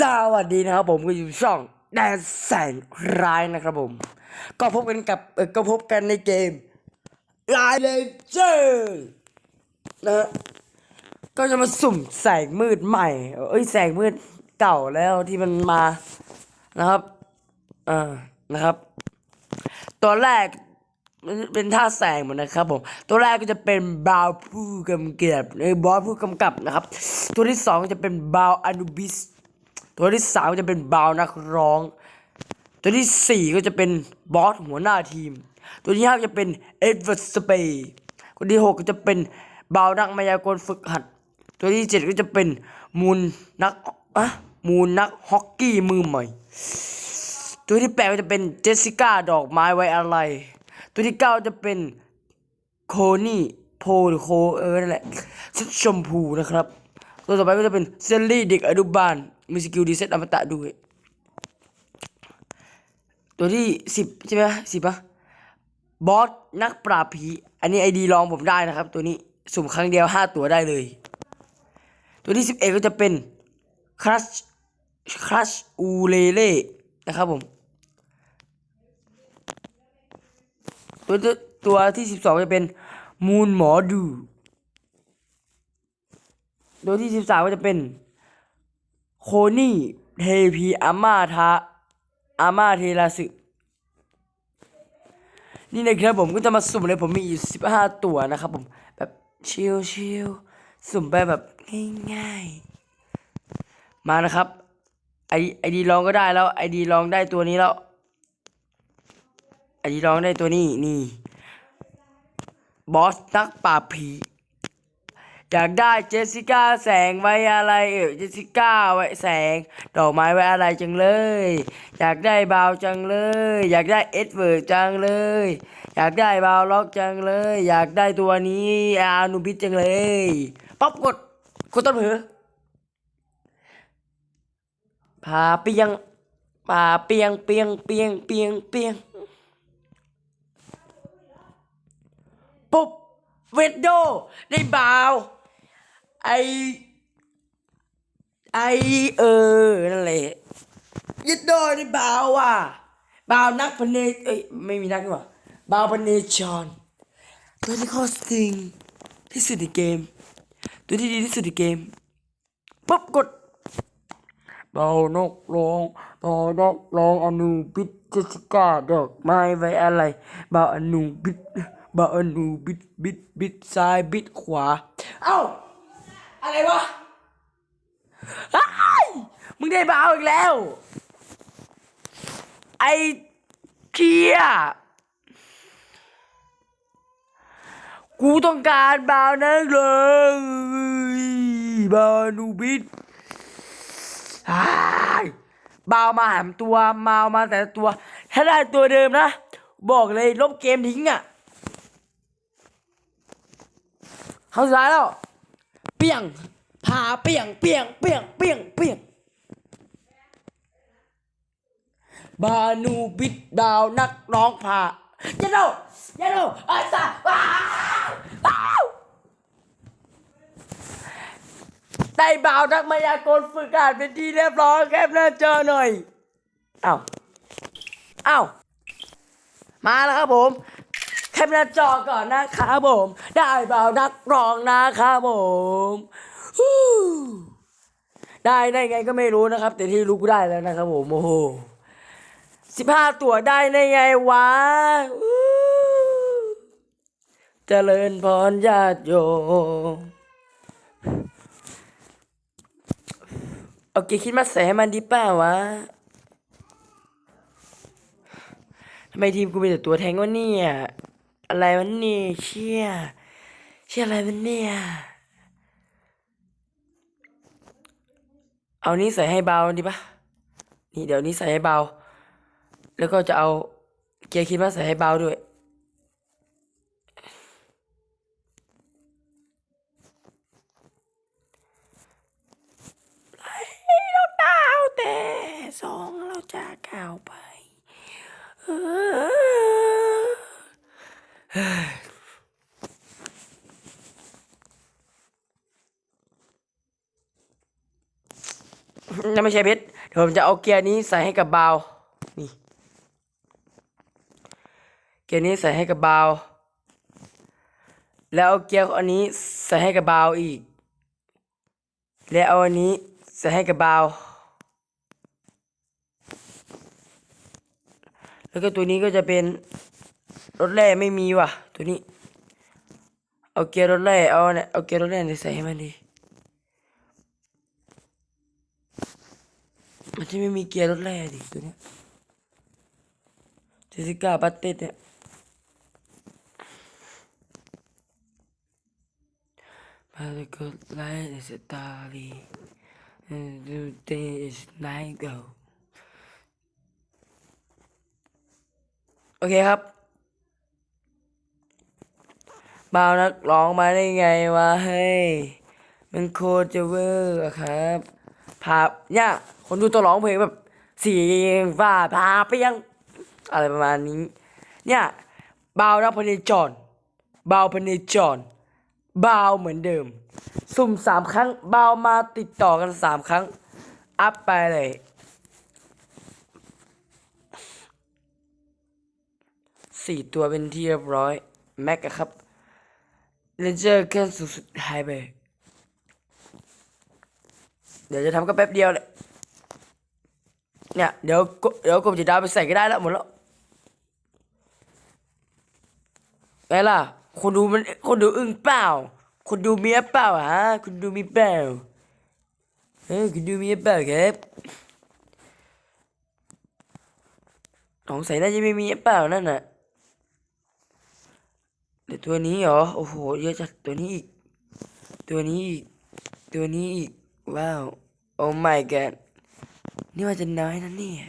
สวัสดีนะครับผมก็อยู่ช่องแดนแสงร้ายนะครับผม ก็พบกันกับก็พบกันในเกมลายเลเจอร์นะก็จะมาสุ่มแสงมืดใหม่ เอ้ยแสงมืดเก่าแล้วที่มันมานะครับอ่านะครับ ตัวแรกมันเป็นท่าแสงเหมือนนะครับผม ตัวแรกก็จะเป็นบาวผู้กำกับเอ้ยบอสผู้กำกับนะครับ ตัวที่สองจะเป็นบาวอนุบิส ตัวที่สามก็จะเป็นบาวนักร้อง ตัวที่สี่ก็จะเป็นบอสหัวหน้าทีม ตัวที่ห้าจะเป็นเอ็ดเวิร์ดสเปย์คนที่หกก็จะเป็นบาวนักมายากลฝึกหัด ตัวที่เจ็ดก็จะเป็นมูลนักอะมูลนักฮอกกี้มือใหม่ ตัวที่แปดก็จะเป็นเจสสิก้าดอกไม้ไว้อะไร ตัวที่เก้าจะเป็นโคนี่โพหรือโคเออนั่นแหละชุดชมพูนะครับ ตัวต่อไปก็จะเป็นเซลลี่เด็กอนุบาล มีสกิลดีเซตอมตะด้วย ตัวที่สิบใช่ไหมสิบปะบอสนักปราบผี อันนี้ไอดีลองผมได้นะครับ ตัวนี้สุ่มครั้งเดียวห้าตัวได้เลย ตัวที่สิบเอ็ดก็จะเป็นครัชครัชอูเลเล่นะครับผม ตัวตัวตัวที่สิบสองจะเป็นมูนหมอดู ตัวที่สิบสามก็จะเป็น โคนี่เทพีอาม่าทาอาม่าเทราสึนี่นะครับผมก็จะมาสุ่มเลยผมมีอยู่สิบห้าตัวนะครับผมแบบชิลชิลสุ่มไปแบบง่ายๆ มานะครับไอไอดีลองก็ได้แล้วไอดีลองได้ตัวนี้แล้วไอดีลองได้ตัวนี้นี่บอสนักปราบผี อยากได้เจสสิก้าแสงไว้อะไรเออเจสสิก้าไว้แสง ดอกไม้ไว้อะไรจังเลย อยากได้บาวจังเลย อยากได้เอ็ดเวิร์ดจังเลย อยากได้บาวล็อกจังเลย อยากได้ตัวนี้อานุพิษจังเลยป๊อปกดกดต้นเผือพาเปียงพาเปียงเปียงเปียงเปียงเปียงปุ๊บเวดโดได้บาว ไอไอเออนั่นแหละยัดโดยได้บาวว่ะบาวนักพเนเอ้ยไม่มีนักดีกว่าบาวพเนจรตัวที่ข้อสติงที่สุดในเกม ตัวที่ดีที่สุดในเกมปุ๊บกดเบานกร้องเบานกร้องอนุบิดเจสิก้าดอกไม้ไว้อะไรเบาอนุบิดเบาอนุบิดบิดบิดซ้ายบิดขวา เอ้า อะไรวะอ้ยมึงได้เบาอีกแล้ว ไอ้เกียกูต้องการบาวนักเลยบาวนูบิดอ้บาวมาหามตัวมาเอามาแต่ตัว ถ้าได้ตัวเดิมนะ บอกเลยลบเกมทิ้งอะเขาสุดท้ายแล้ว เปียงพาเปียงเปียงเปียงเปียงเปียงบานูบิดดาวนักร้องพาย่าโดอย่าโดอาซาว้าวว้าวได้บ่าวนักมายากลฝึกการเป็นที่เรียบร้อยแคปหน้าจอหน่อย เอ้าวอ้า มาแล้วครับผม ปหน้าจอก่อนนะครับผม ได้เบานักร้องนะครับผมได้ได้ไงก็ไม่รู้นะครับ แต่ที่รู้กูได้แล้วนะครับผมโอ้โหสิบห้าตัวได้ได้ไงวะเจริญพรญาติโยมโอเคคิดมาใส่ให้มันดีปล่าวะทำไมทีมกูมีแต่ตัวแทงวะเนี่ย อะไรวะเนี่ยเชี่ยเชี่ยอะไรมันเนี่ย เอานี้ใส่ให้เบาดีปะนี่เดี๋ยวนี้ใส่ให้เบา แล้วก็จะเอาเกียร์คิดมาใส่ให้เบาด้วย เราดาวแต่สองเราจะก้าวไป อ นั่นไม่ใช่เพชรเดี๋ยวผมจะเอาเกียร์นี้ใส่ให้กับบาวนี่ เกียร์นี้ใส่ให้กับบาว แล้วเอาเกียร์อันนี้ใส่ให้กับบาวอีก แล้วเอาอันนี้ใส่ให้กับบาว แล้วก็ตัวนี้ก็จะเป็น รถแร่ไม่มีว่ะ ตัวนี้ เอาเกียร์รถแร่เอาเนี่ยเอาเกียร์รถแร่ใส่ให้มันดีมันจะไม่มีเกียร์รถแร่ดิตัวเนี้ยเจสิก้าบัตเต็ดเนี่ย Particle light is a starry and the day is night go โอเคครับ บ่าวนักร้องมาได้ไงวะเฮ้ยมันโคตรจะเวอร์อะครับพาเนี่ยคนดูตัวร้องเพลงแบบเสียงว่าพาไปยังอะไรประมาณนี้ เนี่ยบาวนักพเนจรบาวพเนจรบาวเหมือนเดิม สุ่มสามครั้งบาวมาติดต่อกันสามครั้ง อัพไปเลยสี่ตัวเป็นที่เรียบร้อย แม็กครับ เลนเจอร์ขั้นสุดหายไป เดี๋ยวจะทำก็แป๊บเดียวแหละ เนี่ย เดี๋ยวเดี๋ยวกบจิตดาวไปใส่ก็ได้แล้วหมดแล้วไงล่ะ คนดูมันคนดูอึ้งเปล่า คนดูเมียเปล่าฮะคนดูมีเปล่าเออคนดูมีเปล่าครับสงสัยน่าจะไม่มีเปล่านั่นน่ะ เดี๋ยวตัวนี้เหรอ โอ้โห เยอะจัดตัวนี้อีก ตัวนี้อีก ตัวนี้อีก ว้าว โอ้ my god นี่ว่าจะน้อยนะเนี่ย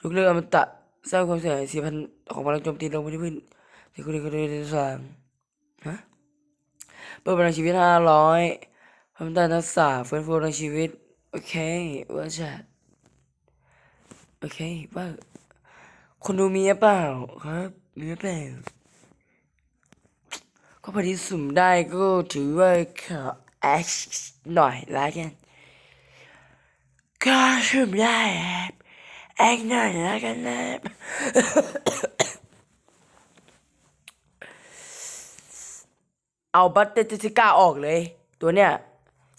ยกเลิกอมตะสร้างความเสียหายสี่พันของพลังโจมตีลงไปที่พื้นที่คุณคุณได้สร้างฮะเปิดพลังชีวิตห้าร้อยเพิ่มต้านทักษะฟื้นฟูพลังชีวิต โอเคว่าจะโอเคว่าคนดูมีหรือเปล่าครับ หรือเปล่าก็พอดีสุ่มได้ก็ถือว่าขอแอคหน่อยละกันก็สุ่มได้ครับแอคหน่อยละกันนะครับเอาบัตเตอร์จิก้าออกเลย ตัวเนี้ย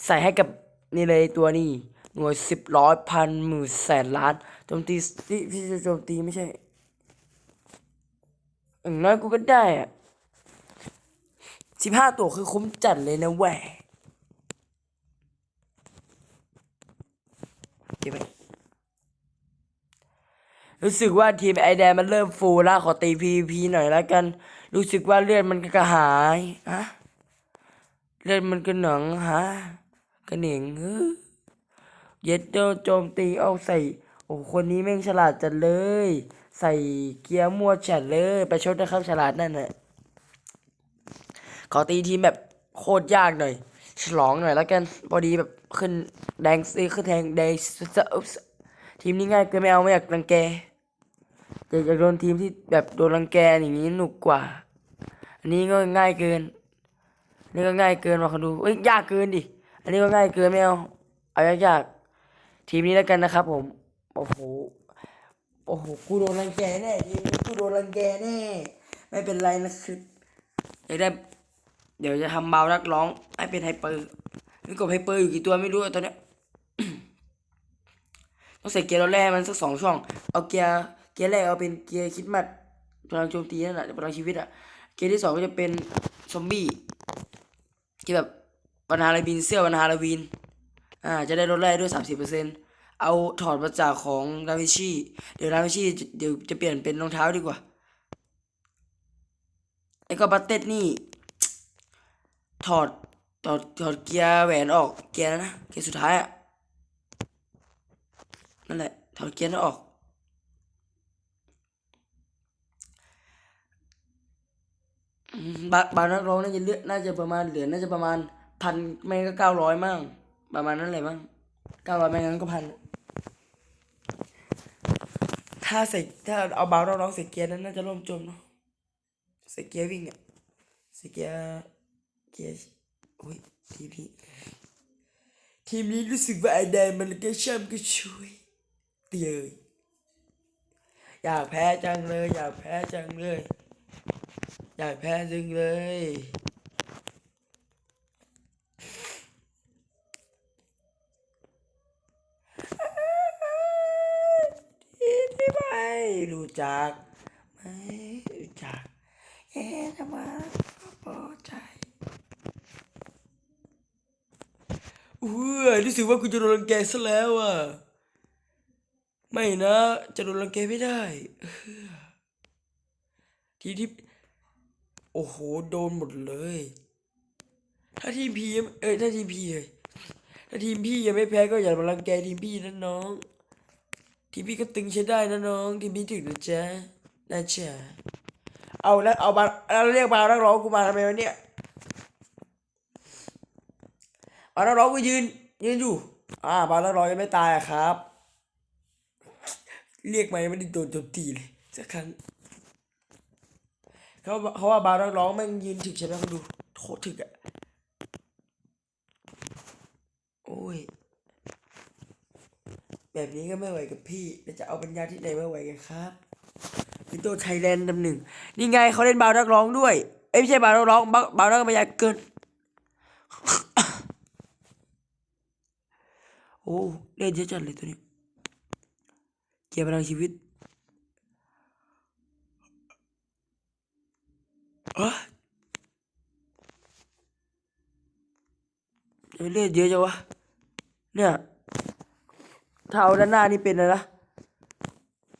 ใส่ให้กับนี่เลยตัวนี้ หน่วยสิบร้อยพันหมื่นแสนล้านโจมตีที่ที่จะโจมตีไม่ใช่ อย่างน้อยกูก็ได้อะสิบห้าตัวคือคุ้มจัดเลยนะแหวเก็บไปรู้สึกว่าทีมไอแดนมันเริ่มฟูแล้วขอตีพีพีหน่อยแล้วกัน รู้สึกว่าเลือดมันกระหายฮะเลือดมันกระหนังฮะกระเหน่งเฮ้อเย็ดโดโจมตีเอาใส่โอ้คนนี้แม่งฉลาดจัดเลย ใส่เกียร์มั่วจัดเลยไปชดนะครับฉลาดนั่นน่ะขอตีทีมแบบโคตรยากหน่อย ฉลองหน่อยแล้วกันพอดีแบบขึ้นแดงซีขึ้นแทงแดงสอุ๊บทีมนี้ง่ายเกินไม่เอาไม่อยากรังแกอยากจะโดนทีมที่แบบโดนรังแกอย่างนี้หนุกกว่า อันนี้ก็ง่ายเกินนี่ก็ง่ายเกินว่ะคนดูเอ้ยยากเกินดิ อันนี้ก็ง่ายเกินไม่เอา เอายากๆทีมนี้แล้วกันนะครับผม โอ้โห โอ้โห กูโดนรังแกแน่ทีนี้กูโดนรังแกแน่ ไม่เป็นไรนะครับอยากได้ เดี๋ยวจะทำเบานักร้อง ให้เป็นไฮเปอร์นี่กบไฮเปอร์อยู่กี่ตัวไม่รู้ตอนเนี้ยต้องใส่เกียร์รถแรกมันสักสองช่อง เอาเกียร์ เกียร์แรกเอาเป็นเกียร์คิดมัดพลังโจมตีนั่นแหละพลังชีวิตอะเกียร์ที่สองก็จะเป็นซอมบี้ที่แบบวันฮาโลวีนเสื้อวันฮาโลวีน อ่า จะได้ลดแร่ด้วยสามสิบเปอร์เซ็นต์ เอาถอดมาจากของดาวิชีเดี๋ยวดาวิชีเดี๋ยวจะเปลี่ยนเป็นรองเท้าดีกว่าไอ้ก็บัตเต็ดนี่ ถอดถอดถอดเกียร์แหวนออกเกียร์นะเกียร์สุดท้ายอะนั่นแหละถอดเกียร์นั้นออก บาบานักร้องน่าจะเลือน่าจะประมาณเหลือน่าจะประมาณพันไม่ก็เก้าร้อยมั่งประมาณนั้นเลยมั้งเก้าร้อยไม่งั้นก็พัน ถ้าใส่ถ้าเอาบานักร้องใส่เกียร์นั้นน่าจะล่มจมเนาะใส่เกียร์วิ่งอะใส่เกียร์เกียร์อุ้ยทีพีทีมนี้รู้สึกว่าไอแดงมันก็ช่ำก็ช่วยเตียยอยากแพ้จังเลย อยากแพ้จังเลย อยากแพ้จังเลย ที่ที่ไม่ รู้จัก ไม่รู้จักเอ๊ะทำไมก็พอใจอุ้ยรู้สึกว่ากูจะโดนรังแกซะแล้วอะ ไม่นะ จะโดนรังแกไม่ได้เออทีที่ โอ้โห โดนหมดเลย ถ้าทีมพีเอ้ย ถ้าทีมพีเอ้ยถ้าทีมพี่ยังไม่แพ้ก็อย่ามารังแกทีมพี่นะน้อง ทีพี่ก็ตึงใช้ได้นะน้องทีพี่ถึงนะจ๊ะนะจ๊ะเอาแล้วเอาบาแล้วเรียกบานักร้องกูมาทำไมวะเนี่ยบานักร้องกูยืนยืนอยู่อ่าบานักร้องยังไม่ตายอะครับ เรียกมาไม่ได้โดนโจมตีเลยสักครั้งเขาเขาว่าบานักร้องแม่งยืนถึกใช่ไหมเขาดูโคตรถึกอะโอ้ย แบบนี้ก็ไม่ไหวกับพี่แล้วจะเอาปัญญาที่ไหนมาไหวกันครับคือตัวไทยแลนด์ลำหนึ่งนี่ไงเขาเล่นบาวนักร้องด้วย เอ้ยไม่ใช่บาวนักร้องบาวบาวนักบรรยาเกิน โอ้เล่นเยอะจัดเลยตัวนี้ เกียร์พลังชีวิตเดี๋ยเลือดเยอะจังวะเนี่ย เอาด้านหน้านี่เป็นอะไรนะ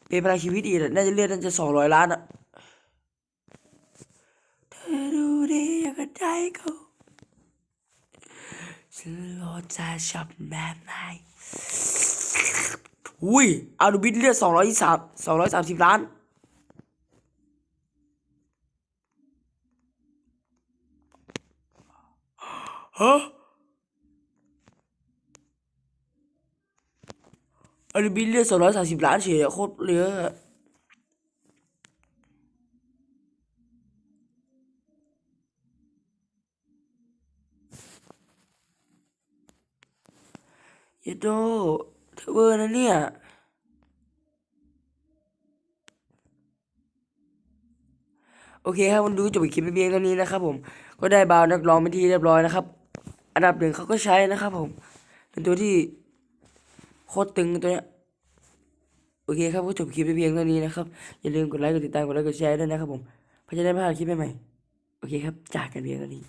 เป็นพลังชีวิตอีกน่าจะเลือดน่าจะสองร้อยล้านอะเธอดูดีอย่างกับใจเขาฉันรอจะชอบแบบไหนอุ้ยอาดูบิดเลือดสองร้อยสามสองร้อยสามสิบล้านฮะ อารูบินเลือดสองร้อยสามสิบล้านเฉยโคตรเยอะเยโดเทเวอร์นะเนี่ยโอเคครับมันดูจบคลิปไปเพียงเท่านี้นะครับผมก็ได้บาวนักร้องเป็นที่เรียบร้อยนะครับ อันดับหนึ่งเขาก็ใช้นะครับผมเป็นตัวที่ โคตรตึงตัวเนี้ยโอเคครับก็จบคลิปไปเพียงเท่านี้นะครับ อย่าลืมกดไลค์กดติดตามกดไลค์กดแชร์ด้วยนะครับผมเพื่อจะได้ไม่พลาดคลิปใหม่ๆโอเคครับ จากกันเพียงเท่านี้